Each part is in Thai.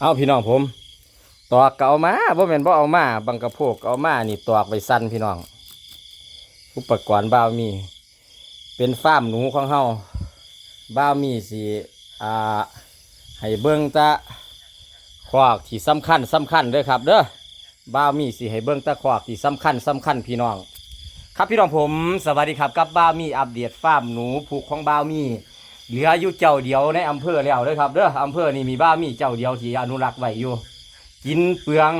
เอาพี่น้องผมตอกเก่ามาบ่แม่นบ่เอามาบังกระโพกเอามานี่ตอกไว้สั้นพี่น้อง อุปกรณ์บ่าวมี เป็นฟาร์มหนูของเฮาบ่าวมีสิอ่าให้เบิ่งตะขวากที่สำคัญสำคัญเด้อครับ เด้อบ่าวมีสิให้เบิ่งตะขวากที่สำคัญสำคัญพี่น้อง ครับพี่น้องผม สวัสดีครับกับบ่าวมีอัปเดตฟาร์มหนูผูกของบ่าวมี เหลืออยู่เจ้าเดียวในอำเภอแล้วเด้อครับเด้ออำเภอนี่มีบ้ามีเจ้าเดียวที่อนุรักษ์ไว้อยู่ กินเปลือง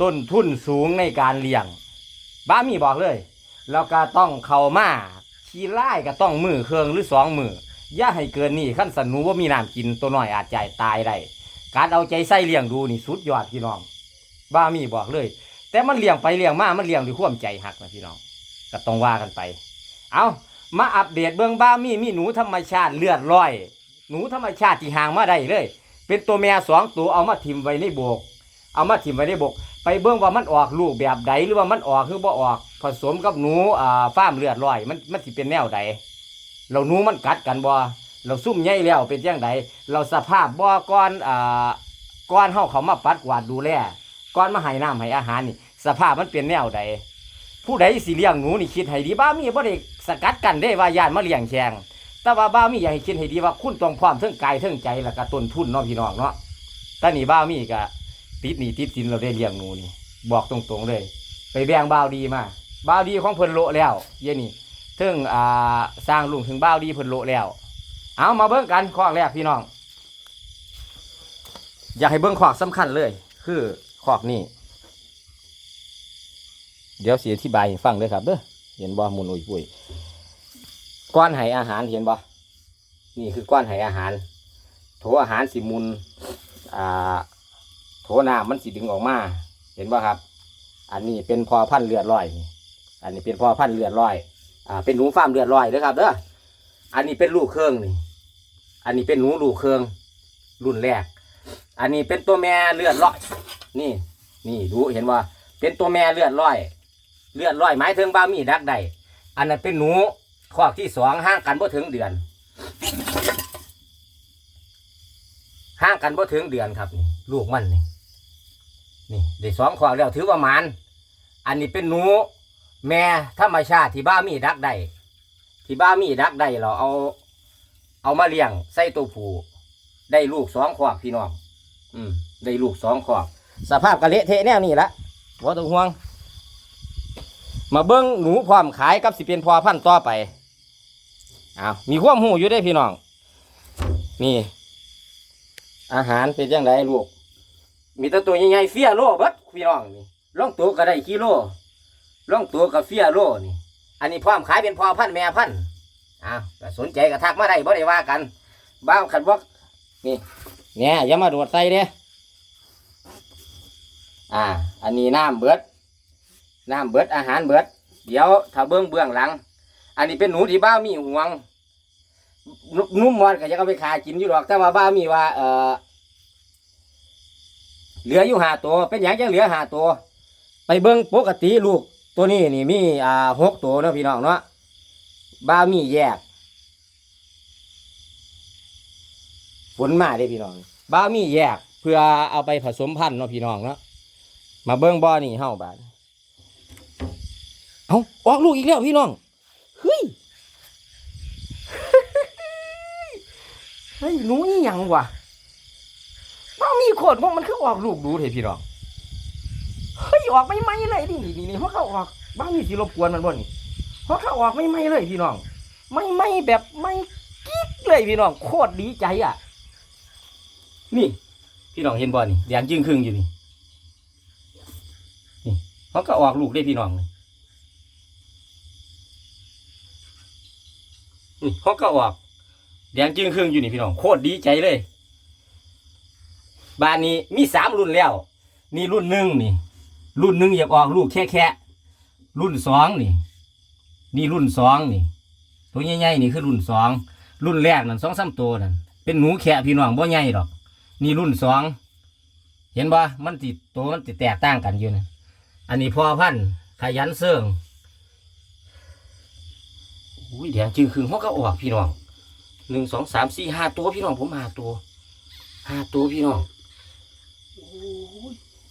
ต้นทุนสูงในการเลี้ยง บ้ามีบอกเลย แล้วก็ต้องเข้ามาขี้ไล่ก็ต้องมือเครื่องหรือสองมืออย่าให้เกินนี่ขั้นสนูว่ามีน้ำกินตัวหน้อยอาจจะตายได้การเอาใจใส่เลี้ยงดูนี่สุดยอดพี่น้อง บ้ามีบอกเลย แต่มันเลี้ยงไปเลี้ยงมามันเลี้ยงด้วยความใจหักนะพี่น้องก็ต้องว่ากันไป เอา มาอัปเดตเบื้องบ้ามีมีหนูธรรมชาติเลือดร้อย หนูธรรมชาติที่ห่างมาได้เลย เป็นตัวแม่สองตัวเอามาถิ่มไว้ในโบก เอามาถิ่มไว้ในโบก ไปเบื้องว่ามันออกลูกแบบใดหรือว่ามันออกหรือบ่ออก ผสมกับหนูอ่าฟ้ามเลือดร้อย มันมันสิเป็นแนวใดเราหนูมันกัดกันบ่เราซุ่มใหญ่แล้วเป็นยังไงเราสภาพบ่ก่อนอ่าก่อนเฮาเขามาปัดกวาดดูแลก่อนมาให้น้ำให้อาหารนี่ สภาพมันเป็นแนวใด ผู้ใดสิเลี้ยงหนูนี่คิดให้ดีบ้ามีบ่ได้สกัดกันได้ว่าญาติมาเลี้ยงแข่งแต่ว่าบ้ามีอยากให้คิดให้ดีว่าคุณต้องพร้อมเทั้งกายเทั้งใจแล้วก็ต้นทุนเนาะพี่น้องเนาะแต่นี่บ้ามีก็ติดหนี้ติดสินเราได้เลี้ยงหนูนี่ บอกตรงๆเลย ไปแบ่งบ้าวดีมาบ้าวดีของเพิ่นโลแล้ว เย็นนี่ถึงอ่าสร้างลุงถึงบ้าวดีเพิ่นโลแล้ว เอามาเบิ่งกันข้อแรกพี่น้อง อยากให้เบิ่งข้อสำคัญเลย คือข้อนี้ เดี๋ยวสีอธิบายให้ฟังเลยครับเด้อเห็นบ่มุนอุ้ยปุ้ยก้อนไหอาหารเห็นบ่นี่คือก้อนไหอาหาร โถอาหารสิมุนอ่าโถน้ำมันสิดึงออกมา เห็นบ่ครับ อันนี้เป็นพอพันเลือดลอย อันนี้เป็นพอพันเลือดลอยอ่าเป็นหนูฟาร์มเลือดลอยเด้อครับเด้ออันนี้เป็นลูกเครื่องนี่ อันนี้เป็นหนูลูกเครื่องรุ่นแรก อันนี้เป็นตัวแม่เลือดลอย นี่ นี่ดูเห็นว่า เป็นตัวแม่เลือดลอย เลือดลอยหมายถึงบ้ามีดักใดอันนั้นเป็นหนูข้อที่สองห่างกันบ่ถึงเดือนห่างกันบ่ถึงเดือนครับนี่ลูกมันนี่นี่ได้สองข้อแล้วถือว่ามันอันนี้เป็นหนู แม่ธรรมชาติที่บ้ามีดักใดที่บ้ามีดักใดเราเอา เอามาเลี้ยงใส่ตัวผู้ได้ลูกสองขวบพี่น้องอืมได้ลูกสองขวบสภาพกะเละเทะแนวนี้ละบ่ต้องห่วง มาเบิ้งหนูพร้อมขายกับสิเป็นพอพันต่อไปอ้าวมีความหูอยู่ได้พี่น้องนี่ อาหารเป็นยังไงลูก มีแตัวตัวใหญ่ๆเฟียโลเบิดพี่น้องนี่ล่องตัวก็ได้กิโลล่องตัวก็เฟียโลนี่ อันนี้พร้อมขายเป็นพอพันแม่พันอ้าวสนใจก็ทักมาได้บ่ได้ว่ากันบ้างขันบอกนี่เนี่ยอย่ามาโดดใส่เด้อ่า อันนี้น้ำเบิด น้ำเบิดอาหารเบิด เดี๋ยวถ้าเบื้องเบื้องหลัง อันนี้เป็นหนูที่บ้ามีห่วงนุนุ่มมอนก็จะเอาไปขายกินอยู่หรอกแต่ว่าบ้ามีว่า เออเหลืออยู่หาตัว เป็นอย่างจะเหลือหาตัว ไปเบิ้องปกติลูก ตัวนี้นี่มีอ่าหกตัวเนาะพี่น้องเนาะบ้ามีแยกฝนมาเด้พี่น้องบ้ามีแยก เพื่อเอาไปผสมพันธุ์เนาะพี่น้องเนาะมาเบิ้องบ่อนี่เฮาบาด เอาออกลูกอีกแล้วพี่น้องเฮ้ยเฮ้ยหนูนี่ยังวะบ้ามีโคตรพวกมันคือออกลูกดูเถอะพี่น้องเฮ้ยออกไม่ไหมเลยนี่นี่นี่เพราะเขาออกบ้ามีสิรบกวนมันบ่นี่เพราะเขาออกไม่ไหมเลยพี่น้อง ไม่ไหมแบบไม่กิ๊กเลยพี่น้อง โคตรดีใจอะ นี่ พี่น้องเห็นบ่นี่แดงจึงครึ่งอยู่นี่นี่เขาก็ออกลูกได้พี่น้องนี่ นี่เขาก็ออกแดงจึงครึ่งอยู่นี่พี่น้องโคตรดีใจเลยบ้านนี้มีสามรุ่นแล้ว นี่รุ่นหนึ่งนี่ รุ่นหนึ่งอยากออกลูกแค่แค่รุ่นสองนี่ นี่รุ่นสองนี่ ตัวใหญ่ๆนี่คือรุ่นสองรุ่นแรกนั่นสองสามตัวนั่นเป็นหนูแค่พี่น้องบ่ใหญ่ดอก นี่รุ่นสองเห็นบ่มันติดตัวมันติดแตกต่างกันอยู่นะอันนี้พอพันขยันเสื่อง อุ้ยแดงจึงคืนเขาก็ออกพี่น้องหนึ่งสองสามสี่ห้าตัวพี่น้องผมห้าตัวห้าตัวพี่น้อง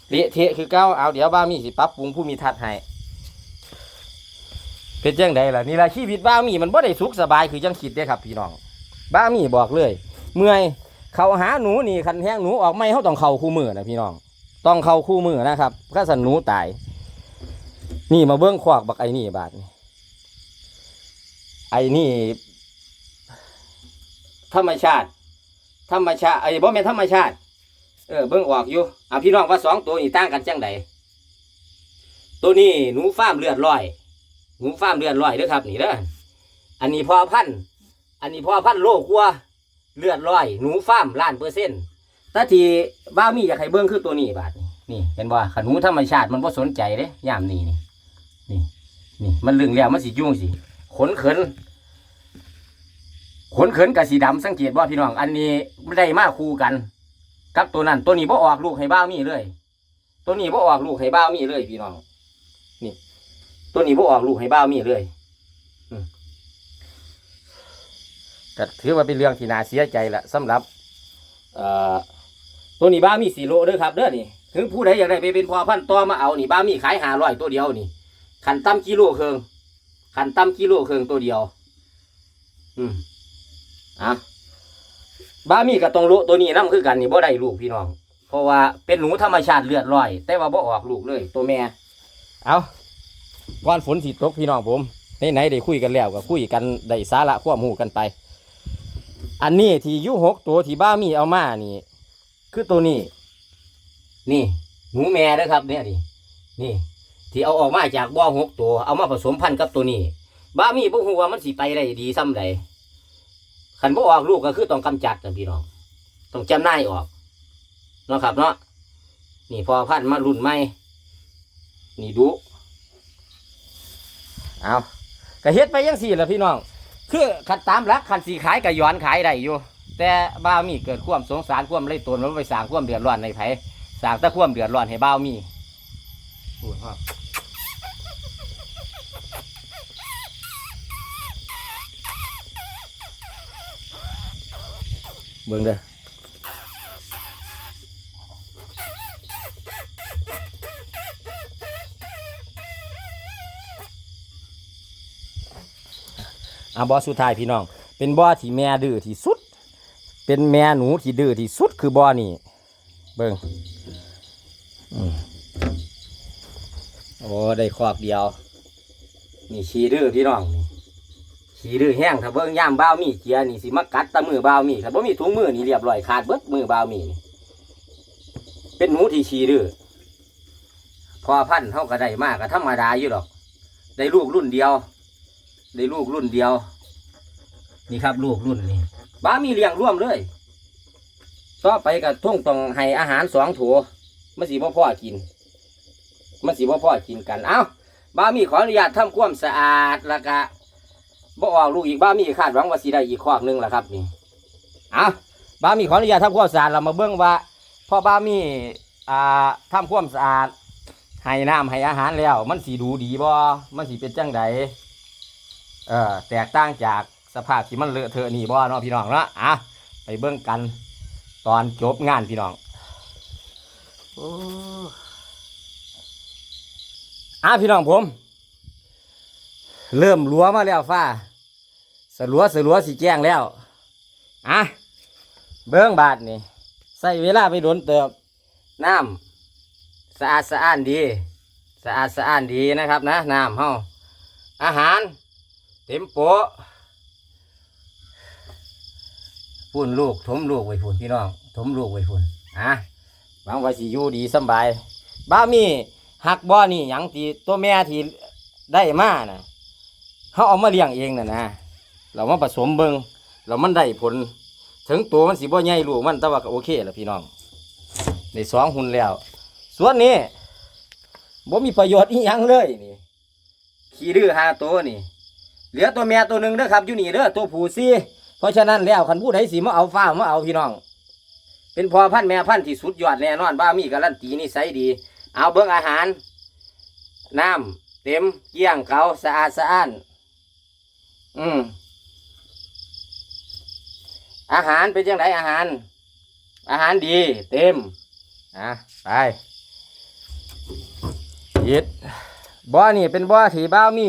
เละเทะคือเก้าเอาเดี๋ยวบ้ามีสิปรับปรุงผู้มีทัดให้เป็นจังไดล่ะนี่ละชีวิตบ้ามีมันบ่ได้สุขสบายคือจังคิดเด้ครับ พี่น้อง บ้ามีบอกเลย เมื่อยเขาหาหนูนี่คันแห้งหนูออกไม่เขาต้องเข้าคู่มือนะพี่น้อง ต้องเข้าคู่มือนะครับถ้าสันหนูตาย นี่มาเบิ้องขวากบักไอ้นี่บาทนี่ ไอ้นี่ ธรรมชาติ ธรรมชาติไอ้บ่แม่นธรรมชาติ เออเบิ่งออกอยู่อะพี่น้องว่าสองตัวนี้ต่างกันจังใดตัวนี้หนูฟ้ามเลือดลอย หนูฟ้ามเลือดลอยเด้อครับ นี่เด้ออันนี้พอพันธุ์อันนี้พอพันธุ์โลกัวเลือดลอย หนูฟ้ามล้านเปอร์เซ็นต์แต่ที่บ้ามีอยากให้เบิ่งคือตัวนี้บาดนี่นี่เห็นบ่ขนูธรรมชาติมันบ่สนใจเด้ยามนี้นี่นี่นี่มันลึงแล้วมันสิยุ่งสิ ขนเขิน ขนเขินกับสีดำสังเกตว่าพี่น้อง อันนี้ไม่ได้มาคู่กัน กับตัวนั้น ตัวนี้บ่ออกลูกให้บ้ามีเลย ตัวนี้บ่ออกลูกให้บ้ามีเลยพี่น้อง นี่ ตัวนี้บ่ออกลูกให้บ้ามีเลยก็ถือว่าเป็นเรื่องที่น่าเสียใจละสำหรับตัวนี้บ้ามีสี่โลด้อครับเด้อนี่ถึงผู้ใดอยากได้ไปเป็นพ่อพันธุ์ต่อมาเอานี่บ้ามีขายหาร้อยตัวเดียวนี่ขันตั้มกิโลเคือง ขันตั้มกิโลเคืองตัวเดียว อืมอะบ้ามีกับตรงลุตัวนี้นํคือกันนี่บ่ได้ลูกพี่น้อง เพราะว่าเป็นหนูธรรมชาติเลือดลอย แต่ว่าบ่ออกลูกเลย ตัวแม่ เอาก่อนฝนสิตกพี่น้องผมไหนๆได้คุยกันแล้วก็คุยกันได้สาระความรู้กันไป อันนี้ที่ยุหกตัวที่บ้ามีเอามานี่ คือตัวนี้ นี่ หนูแม่เด้อครับเนี่ยนี่นี่ ที่เอาออกมาจากบ่อหกตัว เอามาผสมพันธุ์กับตัวนี้บ้ามีบ่ฮู้ว่ามันสิไปได้ดีซ้ำใดขันบ่ออกลูกก็คือต้องกำจัดนะพี่น้อง ต้องจำหน่ายออกเนาะครับเนาะนี่พอพันธุ์มารุ่นใหม่นี่ดูเอาก็เฮ็ดไปยังสี่ละพี่น้อง คือขัดตามหลักขันสีขายก็ย้อนขายได้อยู่ แต่บ้ามีเกิดความสงสารความเลยตนมันไปสร้างความเดือดร้อนในไผสร้างแต่ความเดือดร้อนให้บ้ามี พูดครับเบิ่งเด้ออะบอสุดท้ายพี่น้อง เป็นบอที่แม่ดื้อที่สุด เป็นแม่หนูที่ดื้อที่สุดคือบอนี่ เบิ่ง โอ้ได้คอกเดียว นี่ชีดื้อพี่น้องนี่ขี่ดื้อแห้งถ้าเบิ่งย่ามบ้าวมีเกียนี่สิมากัดตะมือบ้าวมีถ้าบ่มีถุงมือนี่เรียบร้อยขาดเบิดมือบ้าวมีนี่เป็นหนูที่ขี่ดื้อพอพันธุ์เฮาก็ได้มากก็ธรรมดาอยู่ดอก ได้ลูกรุ่นเดียว ได้ลูกรุ่นเดียว นี่ครับลูกรุ่นนี่บ้ามีเลี้ยงร่วมเลยต่อไปก็ท่งต้องให้อาหารสองถัวมันสิบ่พ่อกิน มันสิบ่พ่อกินกันเอ้าบ้ามีขออนุญาตทำความสะอาดแล้วก็บ่ออกลูกอีกบ้ามีคาดหวังว่าสิได้อีกคอกหนึงแหละครับนี่เอาบ้ามีขออนุญาตทำความสะอาดเรามาเบิ่งว่าพ่อบ้ามีอ่าทำความสะอาดให้น้ำให้อาหารแล้ว มันสีดูดีบ่มันสีเป็นจังใดเออแตกต่างจากสภาพที่มันเลอะเทอะนี่บ่เนาะพี่น้องเนาะอะไปเบิ่งกันตอนจบงานพี่น้องโอ้ อะพี่น้องผม เริ่มรัวมาแล้วฟ้าสลัวสลัวสีแจ้งแล้วอะเบิ้องบาทนี่ใส่เวลาไปโดนเติบน้ำสะอาดสะอ้านดี สะอาดสะอ้านดีนะครับนะน้ำเฮาอาหาร เต็มโปะพุ่นลูกถมลูกไว้พุ่นพี่น้องถมลูกไว้พุ่นอะหวังว่าสิอยู่ดีสบายบ้ามี หักบ่อนี่หยังที่ตัวแม่ที่ได้มาน่ะเขาเอามาเลี้ยงเองน่ะนะเรามาผสมเบิงเรามันได้ผล ถึงตัวมันสีบ่ใหญ่ลูกมันแต่ว่าก็โอเคแล้วพี่น้องได้สองหุ่นแล้ว ส่วนนี้บ่มีประโยชน์อีหยังเลยนี่ขี้ดื้อหาตัวนี่เหลือตัวแม่ตัวหนึ่งเด้อครับอยู่นี่เด้อตัวผู้ซี่เพราะฉะนั้นแล้วคันผู้ใดสิมาเอาฟ้ามาเอาพี่น้อง เป็นพอพันแม่พันที่สุดยอดแน่นอนบ้ามีการันตีนี่ใสยดี เอาเบิ่งอาหาร น้ำเต็มเกี้ยงเขาสะอาดสะอ้าน อืมอาหารเป็นยังไงอาหาร อาหารดี เต็มอะไปย็ดบ่อนี่เป็นบ่อที่บ้ามี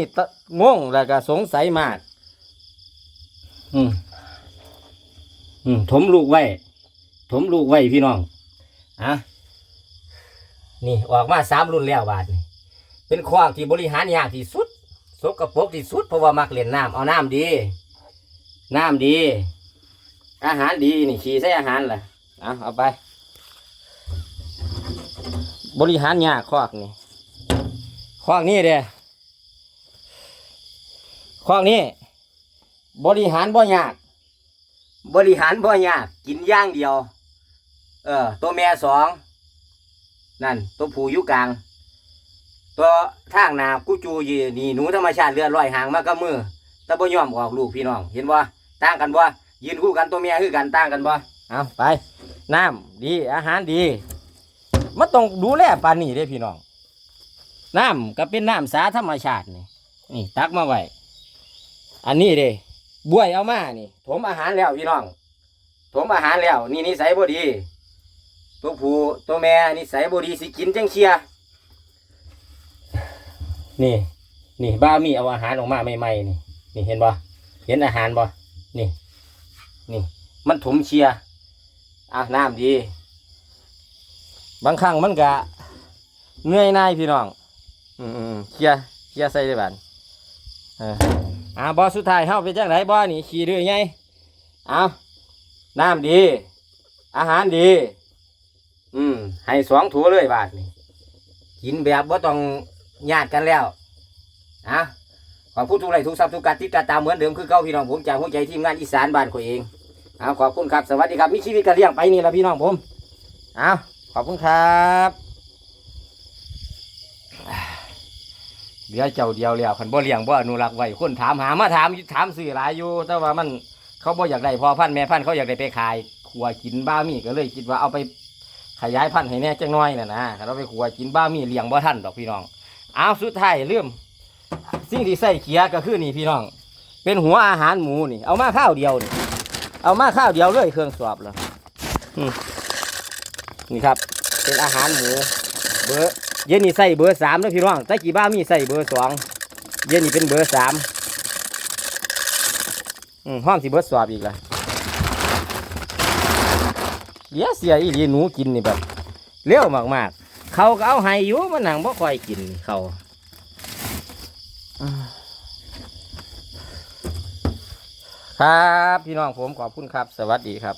งงแล้วก็สงสัยมากอืมอืมถมลูกไว้ ถมลูกไว้พี่น้องอะ นี่ออกมาสามรุ่นแล้วบาทนี่เป็นคลองที่บริหารยากที่สุดสกปรกที่สุดเพราะว่ามักเล่นน้ำเอาน้ำดี น้ำดี อาหารดีนี่ขี่ใส่อาหารแหละเอาเอาไป บริหารยากคอกนี่คอกนี่เด้คอกนี่บริหารบ่ยาก บริหารบ่ยาก กินย่างเดียว เออตัวแม่สอง นั่นตัวผู้อยู่กลาง ตัวทางหนากูจูยีนี่หนูธรรมชาติเลือดลอยหางมากับมือต่บ่ยอมออกลูกพี่น้อง เห็นบ่ต่างกันบ่ยืนคู่กันตัวแม่คือกันต่างกันบ่เอาไปน้ำดีอาหารดีมันต้องดูแลปานนี้เด้พี่น้องน้ำก็เป็นน้ำสาธรรมชาตินี่นี่ตักมาไว้อันนี้เด้บวยเอามานี่ถมอาหารแล้วพี่น้องถมอาหารแล้ว นี่นิสัยบ่ดี ตัวผู้ตัวแม่นิสัยบดีสิกินจังเชียนี่ นี่บ้ามีเอาอาหารออกมาใหม่ๆนี่ นี่เห็นบ่เห็นอาหารบ่นี่ นี่ มันถมเชียอะน้ำดี บางครั้งมันก็เหนื่อยหนายพี่น้อง อืมอืมเคลียเคลียใส่ได้บ้านเอออ่าบอสุดท้ายเฮาเป็นจังไรบอนี่ขี่เรือไงเอาน้ำดี อาหารดี อืมให้สองถัวเลยบาทนี่กินแบบบ่าต้องญาติกันแล้วอะขอบคุณทุกไลทุกซับทุกการติดตามเหมือนเดิมคือเก้าพี่น้องผมจากหัวใจทีมงานอีสานบ้านข่อยเองเอาขอบคุณครับ สวัสดีครับ มีชีวิตกระเลี้ยงไปนี่ละพี่น้องผมเอาขอบคุณครับเหลือเจ้าเดียวแล้วคันบ่เลี้ยงบ่อนุรักษ์ไว้คนถามหามาถามถามสื่อหลายอยู่ แต่ว่ามันเขาบ่อยากได้พอพันแม่พันเขาอยากได้ไปขายขัวกินบ้ามีก็เลยคิดว่าเอาไป ขยายพันธุ์ให้แน่จังน้อยน่ะนะถ้าเราไปขัวกินบ้ามีเลี้ยงบ่ทันดอกพี่น้องเอาสุดท้ายเรื่องสิ่งที่ใส่เขียก็คือนี่พี่น้อง เป็นหัวอาหารหมูนี่ เอามาข้าวเดียวนี่เอามาข้าวเดียวเลยเครื่องสอบแล้วอืมนี่ครับ เป็นอาหารหมู เบอร์เย็นนี่ใส่เบอร์สามนะพี่น้องแต่กี่บ้ามีใส่เบอร์สองเย็นนี่เป็นเบอร์สามห้องสิเบอร์สอบอีกละ เดี๋ยเสียอีหลีหนูกินนี่แบบเลี้ยวมากๆ เขาก็เอาให้อยู่มันหนังบ่ค่อยกินเขาครับพี่น้องผมขอบคุณครับ สวัสดีครับ